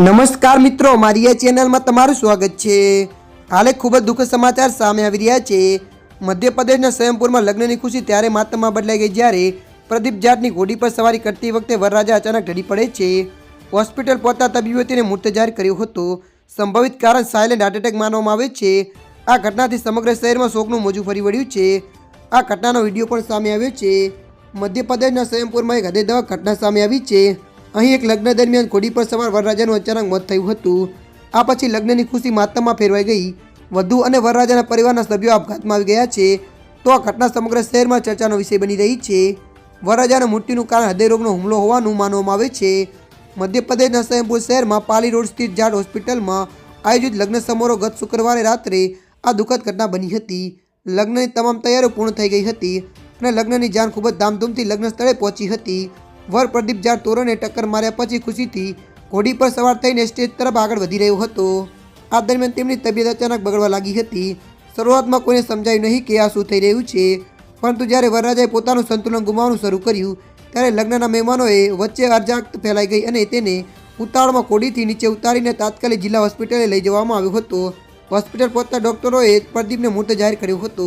નમસ્કાર મિત્રો, મારી આ ચેનલમાં તમારું સ્વાગત છે. હાલે ખૂબ જ દુઃખદ સમાચાર સામે આવી રહ્યા છે. મધ્યપ્રદેશના સ્વયંપુરમાં લગ્નની ખુશી ત્યારે માતમમાં બદલાઈ ગઈ જ્યારે પ્રદીપ જાટની ઘોડી પર સવારી કરતી વખતે વરરાજા અચાનક ઢળી પડે છે. હોસ્પિટલ પહોંચતા તબીબોએ તેને મૃત જાહેર કર્યો હતો. સંભવિત કારણ સાયલેન્ટ હાર્ટ એટેક માનવામાં આવે છે. આ ઘટનાથી સમગ્ર શહેરમાં શોકનું મોજું ફરી વળ્યું છે. આ ઘટનાનો વીડિયો પણ સામે આવ્યો છે. મધ્યપ્રદેશના સ્વયંપુરમાં એક હૃદયદવક ઘટના સામે આવી છે. અહીં એક લગ્ન દરમિયાન ઘોડી પર સવાર વરરાજાનું અચાનક મોત થયું હતું. આ પછી લગ્નની ખુશી માતમમાં ફેરવાઈ ગઈ. વધુ અને વરરાજાના પરિવારના સભ્યો આપઘાતમાં આવી ગયા છે. તો આ ઘટના સમગ્ર શહેરમાં ચર્ચાનો વિષય બની રહી છે. વરરાજાના મૃત્યુનું કારણ હૃદયરોગનો હુમલો હોવાનું માનવામાં આવે છે. મધ્યપ્રદેશના સ્વયંપુર શહેરમાં પાલી રોડ સ્થિત જાડ હોસ્પિટલમાં આયોજિત લગ્ન સમારોહ ગત શુક્રવારે રાત્રે આ દુઃખદ ઘટના બની હતી. લગ્નની તમામ તૈયારીઓ પૂર્ણ થઈ ગઈ હતી અને લગ્નની જાન ખૂબ જ ધામધૂમથી લગ્ન સ્થળે પહોંચી હતી. વર પ્રદીપ જાર તોરણે ટક્કર માર્યા પછી ખુશીથી ઘોડી પર સવાર થઈને સ્ટેજ તરફ આગળ વધી રહ્યો હતો. આ દરમિયાન તેમની તબિયત અચાનક બગડવા લાગી હતી. શરૂઆતમાં કોઈને સમજાયું નહીં કે આ શું થઈ રહ્યું છે, પરંતુ જ્યારે વરરાજાએ પોતાનું સંતુલન ગુમાવવાનું શરૂ કર્યું, ત્યારે લગ્નના મહેમાનોએ વચ્ચે અર્જાક્ત ફેલાઈ ગઈ અને તેને ઉતાળમાં કોડીથી નીચે ઉતારીને તાત્કાલિક જિલ્લા હોસ્પિટલે લઈ જવામાં આવ્યો હતો. હોસ્પિટલ પહોંચતા ડૉક્ટરોએ પ્રદીપને મૃત જાહેર કર્યો હતો.